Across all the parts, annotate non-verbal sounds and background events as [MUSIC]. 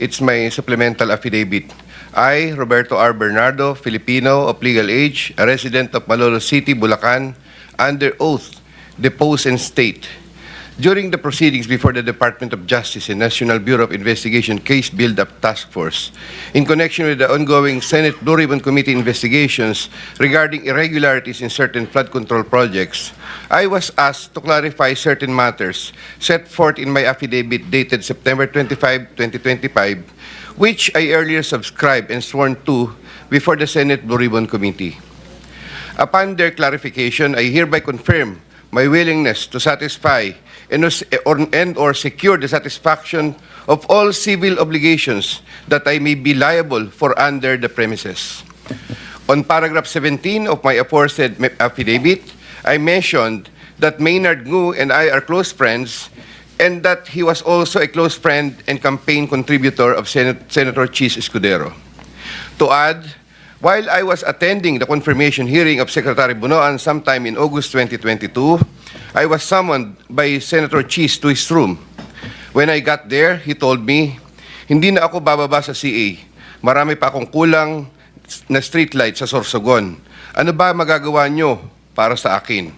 It's my supplemental affidavit. I, Roberto R. Bernardo, Filipino of legal age, a resident of Malolo City, Bulacan, under oath, depose and state. During the proceedings before the Department of Justice and National Bureau of Investigation Case Build-Up Task Force, in connection with the ongoing Senate Blue Ribbon Committee investigations regarding irregularities in certain flood control projects, I was asked to clarify certain matters set forth in my affidavit dated September 25, 2025, which I earlier subscribed and sworn to before the Senate Blue Ribbon Committee. Upon their clarification, I hereby confirm my willingness to satisfy and or, and or secure the satisfaction of all civil obligations that I may be liable for under the premises. On paragraph 17 of my aforesaid affidavit, I mentioned that Maynard Ngu and I are close friends and that he was also a close friend and campaign contributor of Sen- Senator Chis Escudero. To add, while I was attending the confirmation hearing of Secretary Bunoan sometime in August 2022, I was summoned by Senator Cheese to his room. When I got there, he told me, hindi na ako bababa sa CA. Marami pa akong kulang na streetlight sa Sorsogon. Ano ba magagawa nyo para sa akin?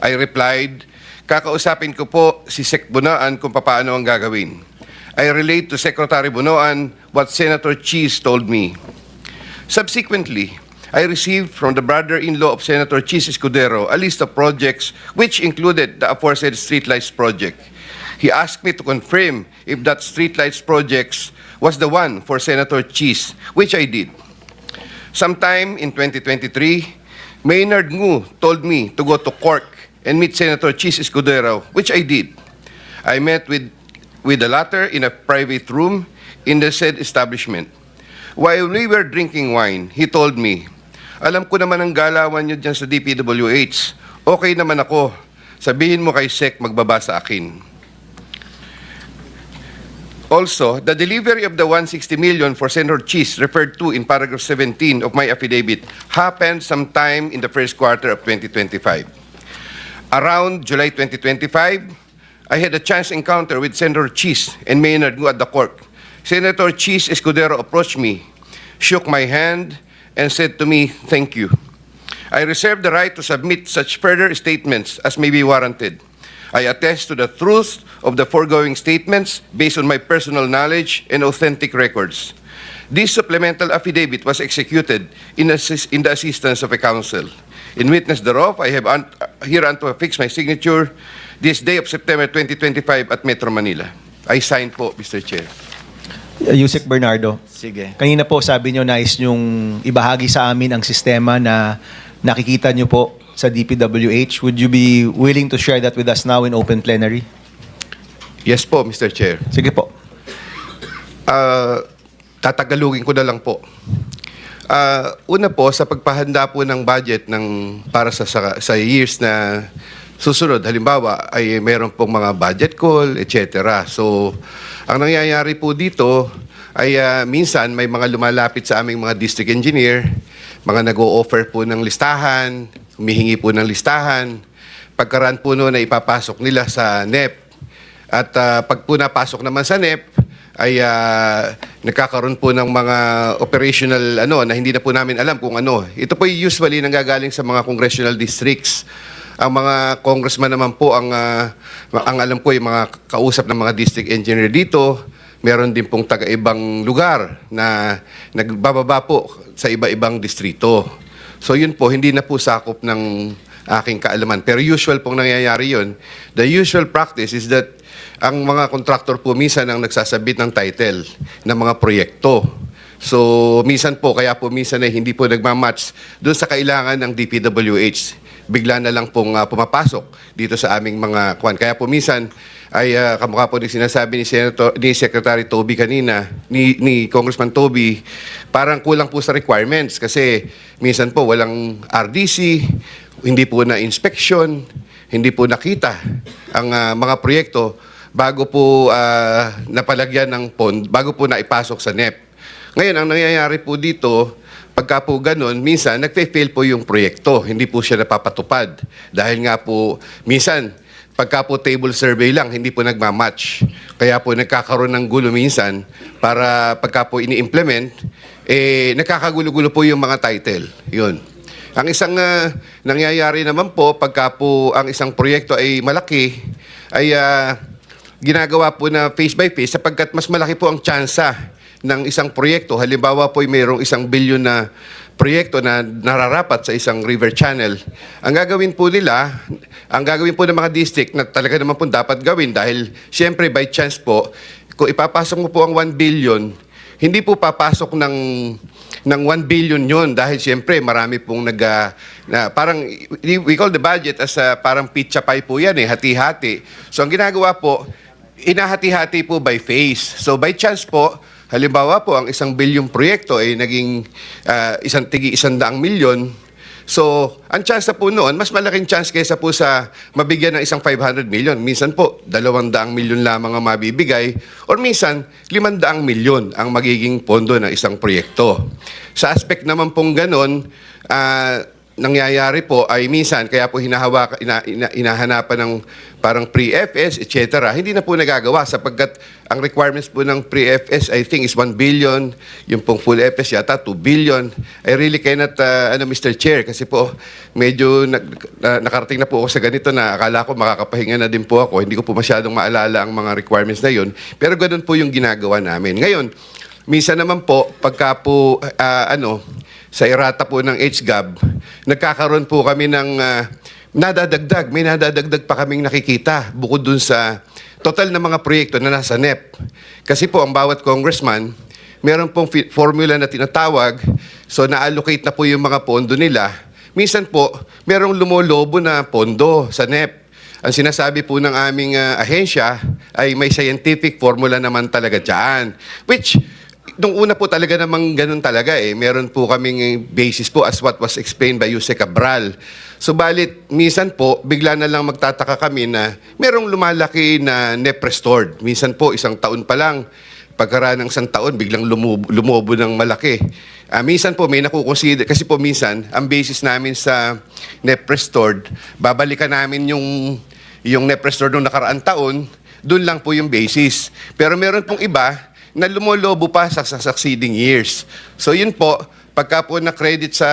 I replied, kakausapin ko po si Sec Bunaan kung paano ang gagawin. I relate to Secretary Bunoan what Senator Cheese told me. Subsequently, I received from the brother-in-law of Senator Chis Escudero a list of projects which included the aforesaid streetlights project. He asked me to confirm if that streetlights projects was the one for Senator Chis, which I did. Sometime in 2023, Maynard Ngu told me to go to Cork and meet Senator Chis Escudero, which I did. I met with, with the latter in a private room in the said establishment. While we were drinking wine, he told me, alam ko naman ang galawan niyo dyan sa DPWH. Okay naman ako. Sabihin mo kay Sec magbaba sa akin. Also, the delivery of the 160 million for Senator Cheese referred to in paragraph 17 of my affidavit happened sometime in the first quarter of 2025. Around July 2025, I had a chance encounter with Senator Cheese and Maynard Ngu at the court. Senator Cheese Escudero approached me, shook my hand, and said to me, thank you. I reserve the right to submit such further statements as may be warranted. I attest to the truth of the foregoing statements based on my personal knowledge and authentic records. This supplemental affidavit was executed in, assist- in the assistance of a counsel. In witness thereof, I have un- hereunto affixed my signature this day of September 2025 at Metro Manila. I sign po, Mr. Chair. Uh, Yusek Bernardo, Sige. kanina po sabi nyo nais nyong ibahagi sa amin ang sistema na nakikita nyo po sa DPWH. Would you be willing to share that with us now in open plenary? Yes po, Mr. Chair. Sige po. Ah, tatagalugin ko na lang po. Ah, una po sa pagpahanda po ng budget ng para sa sa, sa years na susunod halimbawa ay mayroon pong mga budget call, etc. So ang nangyayari po dito ay ah, minsan may mga lumalapit sa aming mga district engineer, mga nag-o-offer po ng listahan, humihingi po ng listahan. Pagkaraan po noon ay ipapasok nila sa NEP. At ah, pag po napasok naman sa NEP, ay ah, nagkakaroon po ng mga operational ano na hindi na po namin alam kung ano. Ito po usually nanggagaling sa mga congressional districts. Ang mga congressman naman po ang ah, ang alam ko yung mga kausap ng mga district engineer dito. Meron din pong taga-ibang lugar na nagbababa po sa iba-ibang distrito. So yun po, hindi na po sakop ng aking kaalaman. Pero usual pong nangyayari yun. The usual practice is that ang mga contractor po minsan ang nagsasabit ng title ng mga proyekto. So, minsan po, kaya po minsan ay hindi po nagmamatch doon sa kailangan ng DPWH. Bigla na lang pong ah, pumapasok dito sa aming mga kwan. Kaya po minsan ay ah, kamukha po din sinasabi ni, Senator, ni Secretary Toby kanina, ni, ni Congressman Toby, parang kulang po sa requirements kasi minsan po walang RDC, hindi po na inspection, hindi po nakita ang ah, mga proyekto bago po ah, napalagyan ng pond, bago po naipasok sa NEP. Ngayon, ang nangyayari po dito, pagka po ganun, minsan nagfe-fail po yung proyekto, hindi po siya napapatupad. Dahil nga po, minsan, pagka po table survey lang, hindi po nagmamatch. Kaya po nagkakaroon ng gulo minsan para pagka po ini-implement, eh, nagkakagulo-gulo po yung mga title. Yun. Ang isang ah, nangyayari naman po, pagka po ang isang proyekto ay malaki, ay ah, ginagawa po na face by face sapagkat mas malaki po ang tsansa ng isang proyekto. Halimbawa po ay mayroong isang bilyon na proyekto na nararapat sa isang river channel. Ang gagawin po nila, ang gagawin po ng mga district na talaga naman po dapat gawin dahil siyempre by chance po, kung ipapasok mo po ang 1 billion, hindi po papasok ng ng 1 billion yon dahil siyempre marami pong nag ah, na parang we call the budget as ah, parang pizza pie po yan eh, hati-hati. So ang ginagawa po, inahati-hati po by phase. So by chance po, halimbawa po ang isang bilyong proyekto ay naging ah, isang tigi isang daang milyon, So, ang chance na po noon, mas malaking chance kaysa po sa mabigyan ng isang 500 million. Minsan po, 200 milyon lamang ang mabibigay or minsan, 500 milyon ang magiging pondo ng isang proyekto. Sa aspect naman pong ganon, ah, nangyayari po ay minsan kaya po hinahawak ina, ina, hinahanapan ng parang pre-FS etc. Hindi na po nagagawa sapagkat ang requirements po ng pre-FS I think is 1 billion, yung pong full FS yata 2 billion. I really cannot uh, ano Mr. Chair kasi po medyo nag, na, nakarating na po ako sa ganito na akala ko makakapahinga na din po ako. Hindi ko po masyadong maalala ang mga requirements na yun. Pero ganun po yung ginagawa namin. Ngayon, Minsan naman po, pagka po, ah, ano, sa erata po ng HGAB, nagkakaroon po kami ng ah, nadadagdag. May nadadagdag pa kaming nakikita bukod dun sa total na mga proyekto na nasa NEP. Kasi po, ang bawat congressman, meron pong formula na tinatawag, so na-allocate na po yung mga pondo nila. Minsan po, merong lumolobo na pondo sa NEP. Ang sinasabi po ng aming ah, ahensya ay may scientific formula naman talaga dyan. Which, nung una po talaga namang ganun talaga eh. Meron po kaming basis po as what was explained by Jose Cabral. So balit, minsan po, bigla na lang magtataka kami na merong lumalaki na NEP restored. Minsan po, isang taon pa lang, pagkaraan ng isang taon, biglang lumobo, lumobo ng malaki. Ah, minsan po may nakukonsider, kasi po minsan, ang basis namin sa NEP restored, babalikan namin yung, yung NEP restored nung nakaraang taon, doon lang po yung basis. Pero meron pong iba na lumolobo pa sa, sa succeeding years. So yun po, pagka po na-credit sa,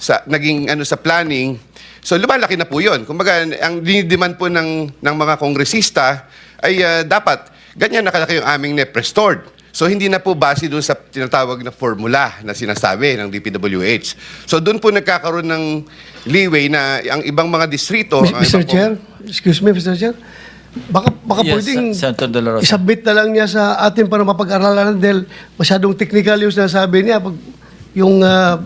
sa naging ano sa planning, so lumalaki na po yun. Kumbaga, ang dinidiman po ng, ng mga kongresista ay ah, dapat ganyan nakalaki yung aming net restored. So hindi na po base doon sa tinatawag na formula na sinasabi ng DPWH. So doon po nagkakaroon ng leeway na ang ibang mga distrito... ang Mr. po- Chair, excuse me, Mr. Chair. Baka, baka Yes, pwedeng Sen- Senator De La Rosa. isubmit na lang niya sa atin para mapag-aralan dahil masyadong technical yung sinasabi niya. Pag yung ah,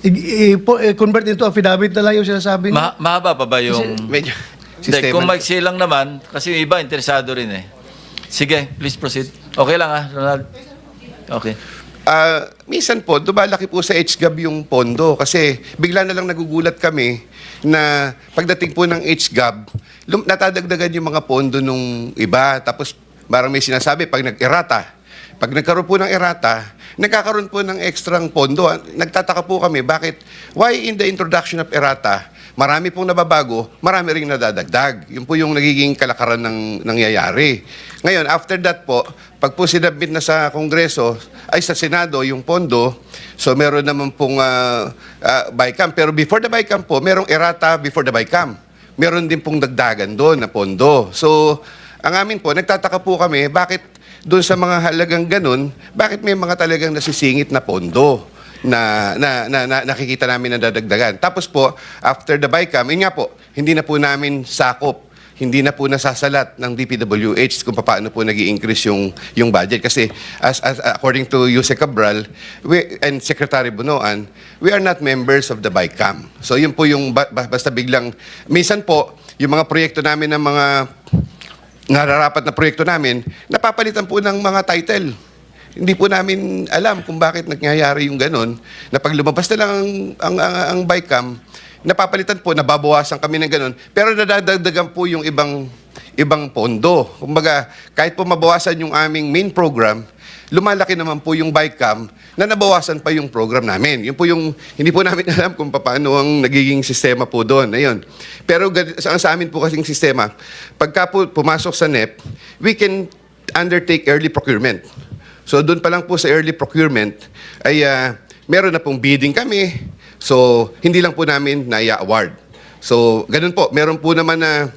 i- i- po- i- convert into affidavit na lang yung sinasabi niya. Ma- mahaba pa ba yung... Medyo... Hindi, sistema- kung maiksi lang naman, kasi yung iba interesado rin eh. Sige, please proceed. Okay lang ah, Ronald. Okay. Ah, minsan po, dumalaki po sa HGAB yung pondo kasi bigla na lang nagugulat kami na pagdating po ng HGAB, natadagdagan yung mga pondo nung iba. Tapos parang may sinasabi, pag nag-erata, pag nagkaroon po ng erata, nagkakaroon po ng ekstrang pondo. Nagtataka po kami, bakit, why in the introduction of erata, marami pong nababago, marami ring nadadagdag. Yun po yung nagiging kalakaran ng nangyayari. Ngayon, after that po, pag po sinabit na sa Kongreso, ay sa Senado yung pondo, so meron naman pong uh, BICAM. Pero before the BICAM po, merong errata before the BICAM. Meron din pong dagdagan doon na pondo. So, ang amin po, nagtataka po kami, bakit doon sa mga halagang ganun, bakit may mga talagang nasisingit na pondo? Na, na, na, na nakikita namin na dadagdagan. Tapos po, after the BICAM, yun nga po, hindi na po namin sakop hindi na po nasasalat ng DPWH kung paano po nag increase yung, yung budget. Kasi as, as, according to Jose Cabral we, and Secretary Bunoan, we are not members of the BICAM. So yun po yung ba- basta biglang, minsan po, yung mga proyekto namin ng mga nararapat na proyekto namin, napapalitan po ng mga title. Hindi po namin alam kung bakit nangyayari yung ganun, na pag lumabas na lang ang, ang, ang, ang BICAM, napapalitan po, nababawasan kami ng ganun, pero nadadagdagan po yung ibang ibang pondo. Kumbaga, kahit po mabawasan yung aming main program, lumalaki naman po yung bike cam na nabawasan pa yung program namin. Yun po yung, hindi po namin [LAUGHS] alam kung paano ang nagiging sistema po doon. Ayun. Pero sa, sa amin po kasing sistema, pagka po pumasok sa NEP, we can undertake early procurement. So doon pa lang po sa early procurement ay ah, meron na pong bidding kami. So hindi lang po namin na-award. So ganun po, meron po naman na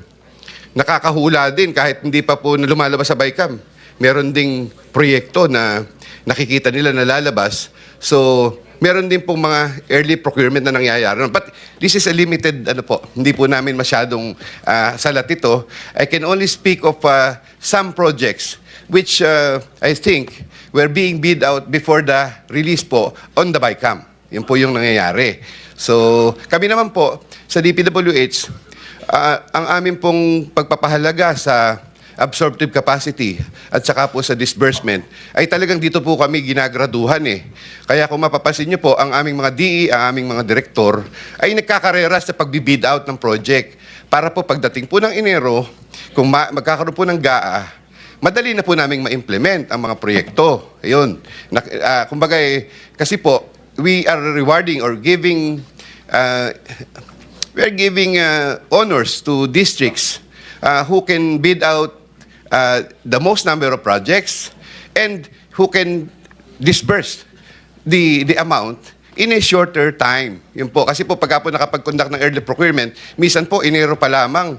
nakakahula din kahit hindi pa po lumalabas sa BICAM. Meron ding proyekto na nakikita nila na lalabas. So, meron din pong mga early procurement na nangyayari. But this is a limited, ano po, hindi po namin masyadong ah, salat ito. I can only speak of ah, some projects which ah, I think were being bid out before the release po on the BICAM. Yun po yung nangyayari. So, kami naman po sa DPWH, Ah, ang amin pong pagpapahalaga sa absorptive capacity at saka po sa disbursement ay talagang dito po kami ginagraduhan eh. Kaya kung mapapansin niyo po, ang aming mga DE, ang aming mga direktor ay nagkakarera sa pagbibid out ng project para po pagdating po ng Enero, kung ma- magkakaroon po ng GAA, madali na po naming ma-implement ang mga proyekto. Ayun. Nak- ah, kumbaga eh, kasi po, we are rewarding or giving ah, we are giving uh, honors to districts uh, who can bid out uh, the most number of projects and who can disburse the the amount in a shorter time. Yun po. Kasi po pagka po nakapag-conduct ng early procurement, minsan po Enero pa lamang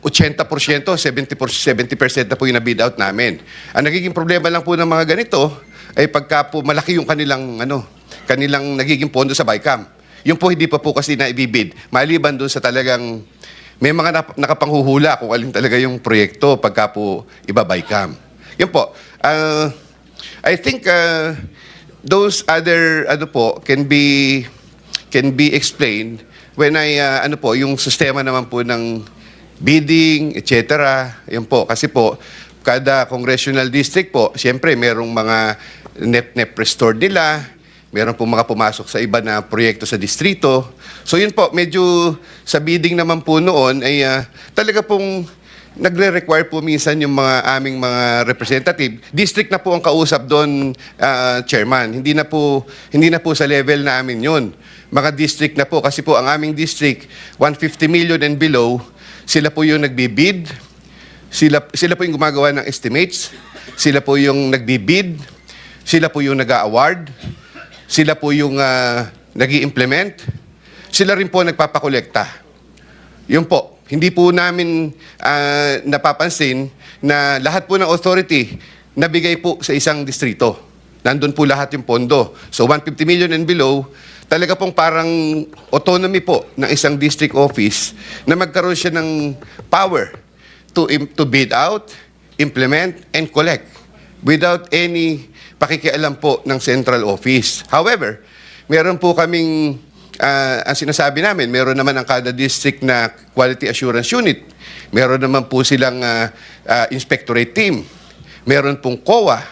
80%, 70%, 70% na po yung na-bid out namin. Ang nagiging problema lang po ng mga ganito ay pagka po malaki yung kanilang ano, kanilang nagiging pondo sa BICAM. Yung po hindi pa po kasi na ibibid. Maliban doon sa talagang may mga nap- nakapanghuhula kung alin talaga yung proyekto pagka po iba-BICAM. Yun po. Uh, I think uh, those other ano po can be can be explained when I uh, ano po yung sistema naman po ng bidding, etc. Yun po kasi po kada congressional district po, siyempre merong mga NEP-NEP restored nila, meron po mga pumasok sa iba na proyekto sa distrito. So yun po, medyo sa bidding naman po noon ay ah, talaga pong nagre-require po minsan yung mga aming mga representative. District na po ang kausap doon, ah, chairman. Hindi na po hindi na po sa level namin yun. Mga district na po kasi po ang aming district 150 million and below, sila po yung nagbibid. Sila sila po yung gumagawa ng estimates. Sila po yung nagbibid. Sila po yung nag-award. Sila po yung uh, nag implement Sila rin po nagpapakolekta. Yun po. Hindi po namin ah, napapansin na lahat po ng authority nabigay po sa isang distrito. Nandun po lahat yung pondo. So 150 million and below, talaga pong parang autonomy po ng isang district office na magkaroon siya ng power to, to bid out, implement, and collect without any pakikialam po ng central office. However, meron po kaming, ah, ang sinasabi namin, meron naman ang kada district na quality assurance unit. Meron naman po silang ah, ah, inspectorate team. Meron pong COA.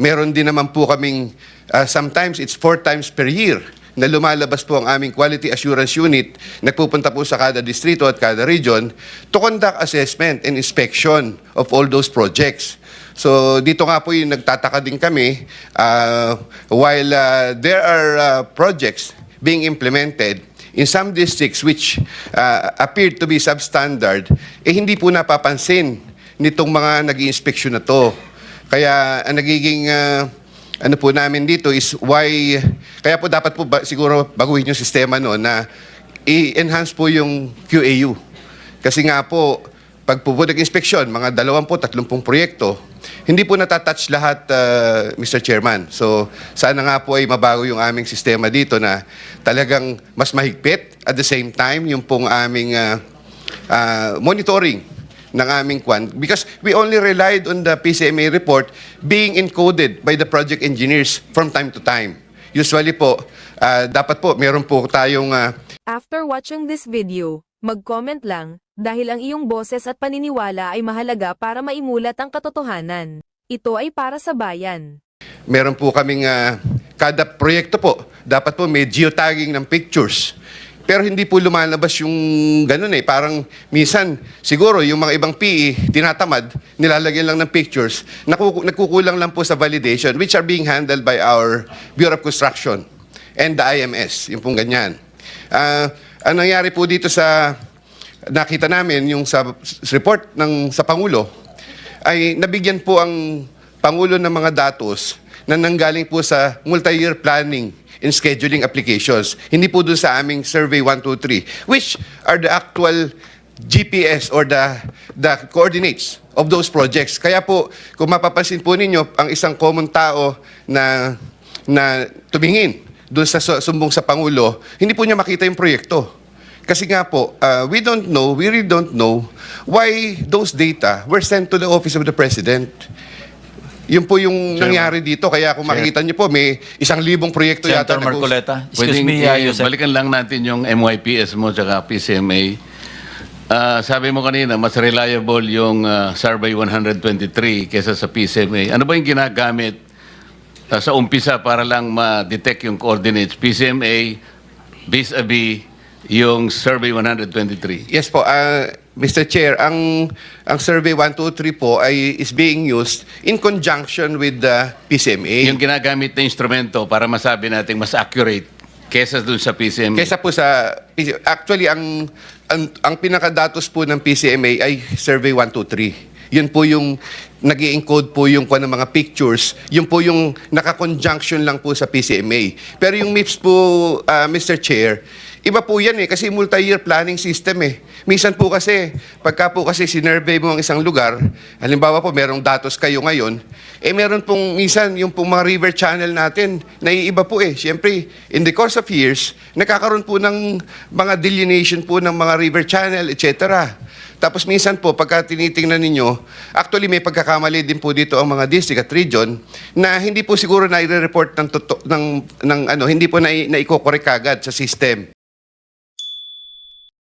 Meron din naman po kaming, ah, sometimes it's four times per year na lumalabas po ang aming quality assurance unit, nagpupunta po sa kada distrito at kada region to conduct assessment and inspection of all those projects. So dito nga po yung nagtataka din kami uh, while uh, there are uh, projects being implemented in some districts which uh, appear to be substandard, eh hindi po napapansin nitong mga nag inspeksyon na to. Kaya ang nagiging uh, ano po namin dito is why, kaya po dapat po ba, siguro baguhin yung sistema no na i-enhance po yung QAU. Kasi nga po, pag po nag-inspeksyon, mga 20-30 proyekto, hindi po natatouch lahat, uh, Mr. Chairman. So, sana nga po ay mabago yung aming sistema dito na talagang mas mahigpit at the same time, yung pong aming uh, uh, monitoring ng aming kwan because we only relied on the PCMA report being encoded by the project engineers from time to time. Usually po, ah, dapat po meron po tayong ah, After watching this video, mag-comment lang, dahil ang iyong boses at paniniwala ay mahalaga para maimulat ang katotohanan. Ito ay para sa bayan. meron po kaming ah, kada proyekto po, dapat po may geotagging ng pictures Pero hindi po lumalabas yung ganun eh. Parang minsan, siguro yung mga ibang PE, tinatamad, nilalagyan lang ng pictures, nakuku- nagkukulang lang po sa validation, which are being handled by our Bureau of Construction and the IMS, yung pong ganyan. Ah, ang nangyari po dito sa, nakita namin, yung sa report ng sa Pangulo, ay nabigyan po ang Pangulo ng mga datos na nanggaling po sa multi-year planning and scheduling applications. Hindi po dun sa aming Survey 123, which are the actual GPS or the, the coordinates of those projects. Kaya po, kung mapapansin po ninyo, ang isang common tao na, na tumingin doon sa su- sumbong sa Pangulo, hindi po niya makita yung proyekto. Kasi nga po, uh, we don't know, we really don't know why those data were sent to the office of the President. Yun po yung Chairman. nangyari dito. Kaya kung makikita niyo po, may isang libong proyekto yata. Senator na goes- Marcoleta. Excuse Pwedeng, me, eh, uh, Yusek. balikan lang natin yung MYPS mo tsaka PCMA. Ah, sabi mo kanina, mas reliable yung ah, Survey 123 kesa sa PCMA. Ano ba yung ginagamit ah, sa umpisa para lang ma-detect yung coordinates? PCMA vis-a-vis yung Survey 123. Yes po, uh, Mr. Chair, ang ang survey 123 po ay is being used in conjunction with the PCMA. Yung ginagamit na instrumento para masabi natin mas accurate kesa dun sa PCMA. Kesa po sa actually ang ang, ang pinakadatos po ng PCMA ay survey 123. Yun po yung nag encode po yung kung ano, mga pictures. Yun po yung naka-conjunction lang po sa PCMA. Pero yung MIPS po, ah, Mr. Chair, iba po yan eh, kasi multi-year planning system eh. Minsan po kasi, pagka po kasi sinurvey mo ang isang lugar, halimbawa po merong datos kayo ngayon, eh meron pong minsan yung pong mga river channel natin, naiiba po eh. Siyempre, in the course of years, nakakaroon po ng mga delineation po ng mga river channel, etc. Tapos minsan po, pagka tinitingnan ninyo, actually may pagkakamali din po dito ang mga district at region na hindi po siguro na report ng, ng, ng ano, hindi po na, na iko-correct agad sa system.